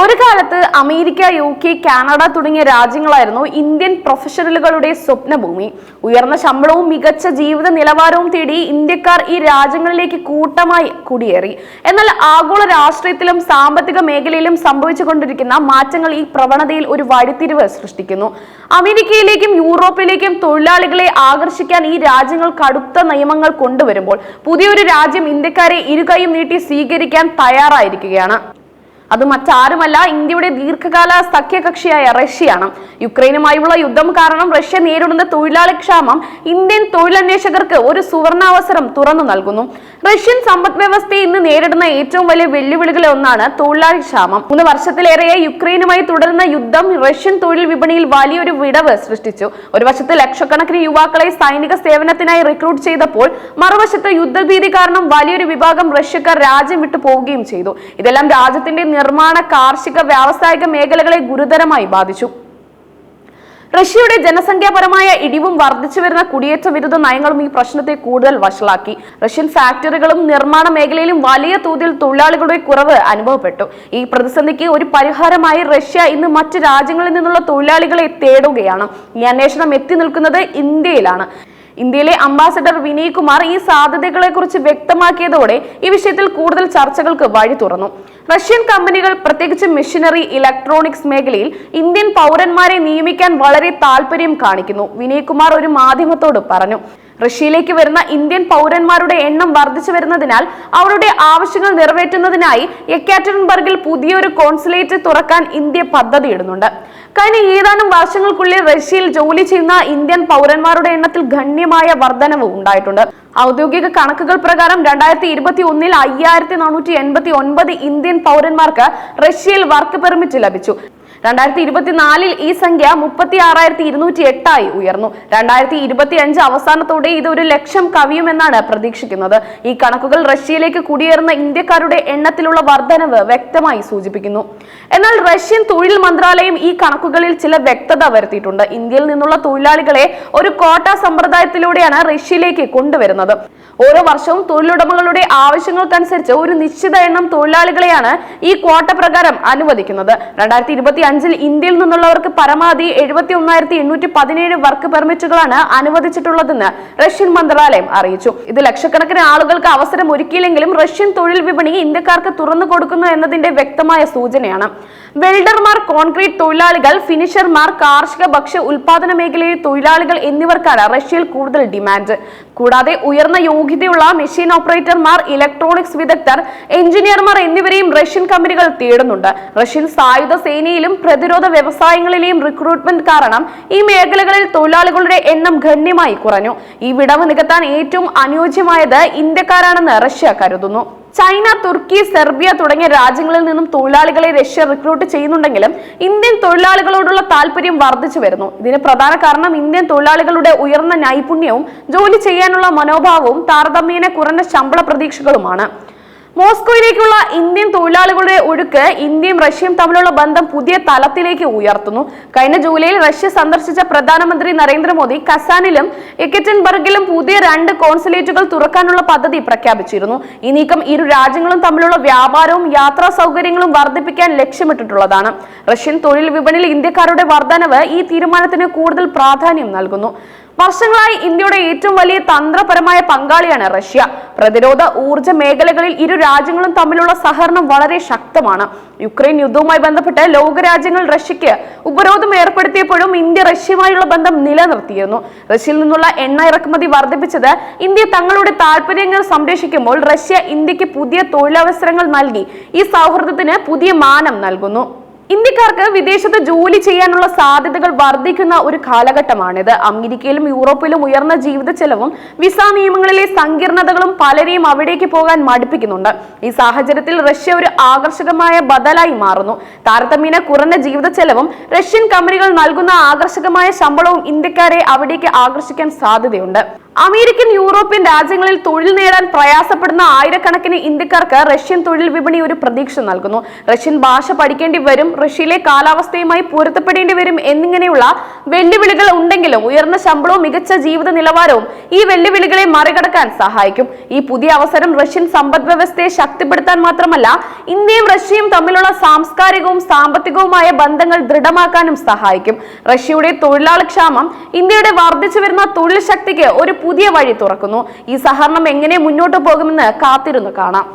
ഒരു കാലത്ത് America U K Canada തുടങ്ങിയ രാജ്യങ്ങളായിരുന്നു ഇന്ത്യൻ പ്രൊഫഷണലുകളുടെ സ്വപ്നഭൂമി. ഉയർന്ന ശമ്പളവും മികച്ച ജീവിത നിലവാരവും തേടി ഇന്ത്യക്കാർ ഈ രാജ്യങ്ങളിലേക്ക് കൂട്ടമായി കുടിയേറി. എന്നാൽ ആഗോള രാഷ്ട്രീയത്തിലും സാമ്പത്തിക മേഖലയിലും സംഭവിച്ചുകൊണ്ടിരിക്കുന്ന മാറ്റങ്ങൾ ഈ പ്രവണതയിൽ ഒരു വഴിത്തിരിവ് സൃഷ്ടിക്കുന്നു. അമേരിക്കയിലേക്കും യൂറോപ്പിലേക്കും തൊഴിലാളികളെ ആകർഷിക്കാൻ ഈ രാജ്യങ്ങൾ കടുത്ത നിയമങ്ങൾ കൊണ്ടുവരുമ്പോൾ പുതിയൊരു രാജ്യം ഇന്ത്യക്കാരെ ഇരുകൈയും നീട്ടി സ്വീകരിക്കാൻ തയ്യാറായിരിക്കുകയാണ്. അത് മറ്റാരുമല്ല ഇന്ത്യയുടെ ദീർഘകാല സഖ്യകക്ഷിയായ റഷ്യയാണ്. യുക്രൈനുമായുള്ള യുദ്ധം കാരണം റഷ്യ നേരിടുന്ന തൊഴിലാളി ക്ഷാമം ഇന്ത്യൻ തൊഴിലന്വേഷകർക്ക് ഒരു സുവർണാവസരം തുറന്നു നൽകുന്നു. റഷ്യൻ സമ്പദ് വ്യവസ്ഥയെ ഇന്ന് നേരിടുന്ന ഏറ്റവും വലിയ വെല്ലുവിളികളിൽ ഒന്നാണ് തൊഴിലാളി ക്ഷാമം. മൂന്ന് വർഷത്തിലേറെയായി യുക്രൈനുമായി തുടരുന്ന യുദ്ധം റഷ്യൻ തൊഴിൽ വിപണിയിൽ വലിയൊരു വിടവ് സൃഷ്ടിച്ചു. ഒരു വശത്ത് ലക്ഷക്കണക്കിന് യുവാക്കളെ സൈനിക സേവനത്തിനായി റിക്രൂട്ട് ചെയ്തപ്പോൾ മറുവശത്ത് യുദ്ധഭീതി കാരണം വലിയൊരു വിഭാഗം റഷ്യക്കാർ രാജ്യം വിട്ടു പോവുകയും ചെയ്തു. ഇതെല്ലാം രാജ്യത്തിന്റെ നിർമ്മാണ കാർഷിക വ്യാവസായിക മേഖലകളെ ഗുരുതരമായി ബാധിച്ചു. റഷ്യയുടെ ജനസംഖ്യാപരമായ ഇടിവും വർദ്ധിച്ചു വരുന്ന കുടിയേറ്റ വിരുദ്ധ നയങ്ങളും ഈ പ്രശ്നത്തെ കൂടുതൽ വഷളാക്കി. റഷ്യൻ ഫാക്ടറികളും നിർമ്മാണ മേഖലയിലും വലിയ തോതിൽ തൊഴിലാളികളുടെ കുറവ് അനുഭവപ്പെട്ടു. ഈ പ്രതിസന്ധിക്ക് ഒരു പരിഹാരമായി റഷ്യ ഇന്ന് മറ്റ് രാജ്യങ്ങളിൽ നിന്നുള്ള തൊഴിലാളികളെ തേടുകയാണ്. ഈ അന്വേഷണം എത്തി നിൽക്കുന്നത് ഇന്ത്യയിലാണ്. ഇന്ത്യയിലെ അംബാസഡർ വിനയ് കുമാർ ഈ സാധ്യതകളെ കുറിച്ച് വ്യക്തമാക്കിയതോടെ ഈ വിഷയത്തിൽ കൂടുതൽ ചർച്ചകൾക്ക് വഴി തുറന്നു. റഷ്യൻ കമ്പനികൾ പ്രത്യേകിച്ച് മെഷീനറി ഇലക്ട്രോണിക്സ് മേഖലയിൽ ഇന്ത്യൻ പൗരന്മാരെ നിയമിക്കാൻ വളരെ താല്പര്യം കാണിക്കുന്നു. വിനയ്കുമാർ ഒരു മാധ്യമത്തോട് പറഞ്ഞു. റഷ്യയിലേക്ക് വരുന്ന ഇന്ത്യൻ പൗരന്മാരുടെ എണ്ണം വർദ്ധിച്ചു വരുന്നതിനാൽ അവരുടെ ആവശ്യങ്ങൾ നിറവേറ്റുന്നതിനായി എക്കാറ്ററിൻബർഗിൽ പുതിയൊരു കോൺസുലേറ്റ് തുറക്കാൻ ഇന്ത്യ പദ്ധതിയിടുന്നുണ്ട്. കഴിഞ്ഞ ഏതാനും വർഷങ്ങൾക്കുള്ളിൽ റഷ്യയിൽ ജോലി ചെയ്യുന്ന ഇന്ത്യൻ പൗരന്മാരുടെ എണ്ണത്തിൽ ഗണ്യമായ വർധനവ് ഉണ്ടായിട്ടുണ്ട്. ഔദ്യോഗിക കണക്കുകൾ പ്രകാരം രണ്ടായിരത്തി ഇരുപത്തി ഒന്നിൽ അയ്യായിരത്തി നാനൂറ്റി എൺപത്തി ഒൻപത് ഇന്ത്യൻ പൗരന്മാർക്ക് റഷ്യയിൽ വർക്ക് പെർമിറ്റ് ലഭിച്ചു. രണ്ടായിരത്തി ഇരുപത്തിനാലിൽ ഈ സംഖ്യ മുപ്പത്തി ആറായിരത്തി ഇരുന്നൂറ്റി എട്ടായി ഉയർന്നു. രണ്ടായിരത്തി ഇരുപത്തി അഞ്ച് അവസാനത്തോടെ ഇത് ഒരു ലക്ഷം കവിയുമെന്നാണ് പ്രതീക്ഷിക്കുന്നത്. ഈ കണക്കുകൾ റഷ്യയിലേക്ക് കുടിയേറുന്ന ഇന്ത്യക്കാരുടെ എണ്ണത്തിലുള്ള വർധനവ് വ്യക്തമായി സൂചിപ്പിക്കുന്നു. എന്നാൽ റഷ്യൻ തൊഴിൽ മന്ത്രാലയം ഈ കണക്കുകളിൽ ചില വ്യക്തത വരുത്തിയിട്ടുണ്ട്. ഇന്ത്യയിൽ നിന്നുള്ള തൊഴിലാളികളെ ഒരു കോട്ട സമ്പ്രദായത്തിലൂടെയാണ് റഷ്യയിലേക്ക് കൊണ്ടുവരുന്നത്. ഓരോ വർഷവും തൊഴിലുടമകളുടെ ആവശ്യങ്ങൾക്കനുസരിച്ച് ഒരു നിശ്ചിത എണ്ണം തൊഴിലാളികളെയാണ് ഈ ക്വാട്ട പ്രകാരം അനുവദിക്കുന്നത്. രണ്ടായിരത്തി ഇരുപത്തി അഞ്ചിൽ ഇന്ത്യയിൽ നിന്നുള്ളവർക്ക് പരമാവധി എഴുപത്തി ഒന്നായിരത്തി എണ്ണൂറ്റി പതിനേഴ് വർക്ക് പെർമിറ്റുകളാണ് അനുവദിച്ചിട്ടുള്ളതെന്ന് റഷ്യൻ മന്ത്രാലയം അറിയിച്ചു. ഇത് ലക്ഷക്കണക്കിന് ആളുകൾക്ക് അവസരം ഒരുക്കിയില്ലെങ്കിലും റഷ്യൻ തൊഴിൽ വിപണി ഇന്ത്യക്കാർക്ക് തുറന്നു കൊടുക്കുന്നു എന്നതിന്റെ വ്യക്തമായ സൂചനയാണ്. വെൽഡർമാർ കോൺക്രീറ്റ് തൊഴിലാളികൾ ഫിനിഷർമാർ കാർഷിക ഭക്ഷ്യ ഉൽപാദന മേഖലയിലെ തൊഴിലാളികൾ എന്നിവർക്കാണ് റഷ്യയിൽ കൂടുതൽ ഡിമാൻഡ്. കൂടാതെ ഉയർന്ന യോഗ്യതയുള്ള മെഷീൻ ഓപ്പറേറ്റർമാർ ഇലക്ട്രോണിക്സ് വിദഗ്ധർ എഞ്ചിനീയർമാർ എന്നിവരെയും റഷ്യൻ കമ്പനികൾ തേടുന്നുണ്ട്. റഷ്യൻ സായുധ സേനയിലും പ്രതിരോധ വ്യവസായങ്ങളിലെയും റിക്രൂട്ട്മെന്റ് കാരണം ഈ മേഖലകളിൽ തൊഴിലാളികളുടെ എണ്ണം ഗണ്യമായി കുറഞ്ഞു. ഈ വിടവ് നികത്താൻ ഏറ്റവും അനുയോജ്യമായത് ഇന്ത്യക്കാരാണെന്ന് റഷ്യ കരുതുന്നു. ചൈന തുർക്കി സെർബിയ തുടങ്ങിയ രാജ്യങ്ങളിൽ നിന്നും തൊഴിലാളികളെ റഷ്യ റിക്രൂട്ട് ചെയ്യുന്നുണ്ടെങ്കിലും ഇന്ത്യൻ തൊഴിലാളികളോടുള്ള താല്പര്യം വർദ്ധിച്ചു വരുന്നു. ഇതിന് പ്രധാന കാരണം ഇന്ത്യൻ തൊഴിലാളികളുടെ ഉയർന്ന നൈപുണ്യവും ജോലി ചെയ്യാനുള്ള മനോഭാവവും താരതമ്യേന കുറഞ്ഞ ശമ്പള പ്രതീക്ഷകളുമാണ്. മോസ്കോയിലേക്കുള്ള ഇന്ത്യൻ തൊഴിലാളികളുടെ ഒഴുക്ക് ഇന്ത്യയും റഷ്യയും തമ്മിലുള്ള ബന്ധം പുതിയ തലത്തിലേക്ക് ഉയർത്തുന്നു. കഴിഞ്ഞ ജൂലൈയിൽ റഷ്യ സന്ദർശിച്ച പ്രധാനമന്ത്രി നരേന്ദ്രമോദി കസാനിലും എക്കറ്റൻബർഗിലും പുതിയ രണ്ട് കോൺസുലേറ്റുകൾ തുറക്കാനുള്ള പദ്ധതി പ്രഖ്യാപിച്ചിരുന്നു. ഈ നീക്കം ഇരു രാജ്യങ്ങളും തമ്മിലുള്ള വ്യാപാരവും യാത്രാ സൗകര്യങ്ങളും വർദ്ധിപ്പിക്കാൻ ലക്ഷ്യമിട്ടിട്ടുള്ളതാണ്. റഷ്യൻ തൊഴിൽ വിപണിയിൽ ഇന്ത്യക്കാരുടെ വർധനവ് ഈ തീരുമാനത്തിന് കൂടുതൽ പ്രാധാന്യം നൽകുന്നു. വർഷങ്ങളായി ഇന്ത്യയുടെ ഏറ്റവും വലിയ തന്ത്രപരമായ പങ്കാളിയാണ് റഷ്യ. പ്രതിരോധ ഊർജ മേഖലകളിൽ ഇരു രാജ്യങ്ങളും തമ്മിലുള്ള സഹകരണം വളരെ ശക്തമാണ്. യുക്രൈൻ യുദ്ധവുമായി ബന്ധപ്പെട്ട് ലോകരാജ്യങ്ങൾ റഷ്യക്ക് ഉപരോധം ഏർപ്പെടുത്തിയപ്പോഴും ഇന്ത്യ റഷ്യയുമായുള്ള ബന്ധം നിലനിർത്തിയിരുന്നു. റഷ്യയിൽ നിന്നുള്ള എണ്ണ ഇറക്കുമതി വർദ്ധിപ്പിച്ചത് ഇന്ത്യ തങ്ങളുടെ താല്പര്യങ്ങൾ സംരക്ഷിക്കുമ്പോൾ റഷ്യ ഇന്ത്യയ്ക്ക് പുതിയ തൊഴിലവസരങ്ങൾ നൽകി. ഈ സൗഹൃദത്തിന് പുതിയ മാനം നൽകുന്നു. ഇന്ത്യക്കാർക്ക് വിദേശത്ത് ജോലി ചെയ്യാനുള്ള സാധ്യതകൾ വർദ്ധിക്കുന്ന ഒരു കാലഘട്ടമാണിത്. അമേരിക്കയിലും യൂറോപ്പിലും ഉയർന്ന ജീവിത ചെലവും വിസ നിയമങ്ങളിലെ സങ്കീർണതകളും പലരെയും അവിടേക്ക് പോകാൻ മടുപ്പിക്കുന്നുണ്ട്. ഈ സാഹചര്യത്തിൽ റഷ്യ ഒരു ആകർഷകമായ ബദലായി മാറുന്നു. താരതമ്യേന കുറഞ്ഞ ജീവിത ചെലവും റഷ്യൻ കമ്പനികൾ നൽകുന്ന ആകർഷകമായ ശമ്പളവും ഇന്ത്യക്കാരെ അവിടേക്ക് ആകർഷിക്കാൻ സാധ്യതയുണ്ട്. അമേരിക്കൻ യൂറോപ്യൻ രാജ്യങ്ങളിൽ തൊഴിൽ നേടാൻ പ്രയാസപ്പെടുന്ന ആയിരക്കണക്കിന് ഇന്ത്യക്കാർക്ക് റഷ്യൻ തൊഴിൽ വിപണി ഒരു പ്രതീക്ഷ നൽകുന്നു. റഷ്യൻ ഭാഷ പഠിക്കേണ്ടി വരും റഷ്യയിലെ കാലാവസ്ഥയുമായി പൊരുത്തപ്പെടേണ്ടി വരും എന്നിങ്ങനെയുള്ള വെല്ലുവിളികൾ ഉണ്ടെങ്കിലും ഉയർന്ന ശമ്പളവും മികച്ച ജീവിത നിലവാരവും ഈ വെല്ലുവിളികളെ മറികടക്കാൻ സഹായിക്കും. ഈ പുതിയ അവസരം റഷ്യൻ സമ്പദ് വ്യവസ്ഥയെ ശക്തിപ്പെടുത്താൻ മാത്രമല്ല ഇന്ത്യയും റഷ്യയും തമ്മിലുള്ള സാംസ്കാരികവും സാമ്പത്തികവുമായ ബന്ധങ്ങൾ ദൃഢമാക്കാനും സഹായിക്കും. റഷ്യയുടെ തൊഴിലാളി ക്ഷാമം ഇന്ത്യയുടെ വർദ്ധിച്ചു വരുന്ന തൊഴിൽ ശക്തിക്ക് ഒരു പുതിയ വഴി തുറക്കുന്നു. ഈ സഹകരണം എങ്ങനെ മുന്നോട്ട് പോകുമെന്ന് കാത്തിരുന്നു കാണാം.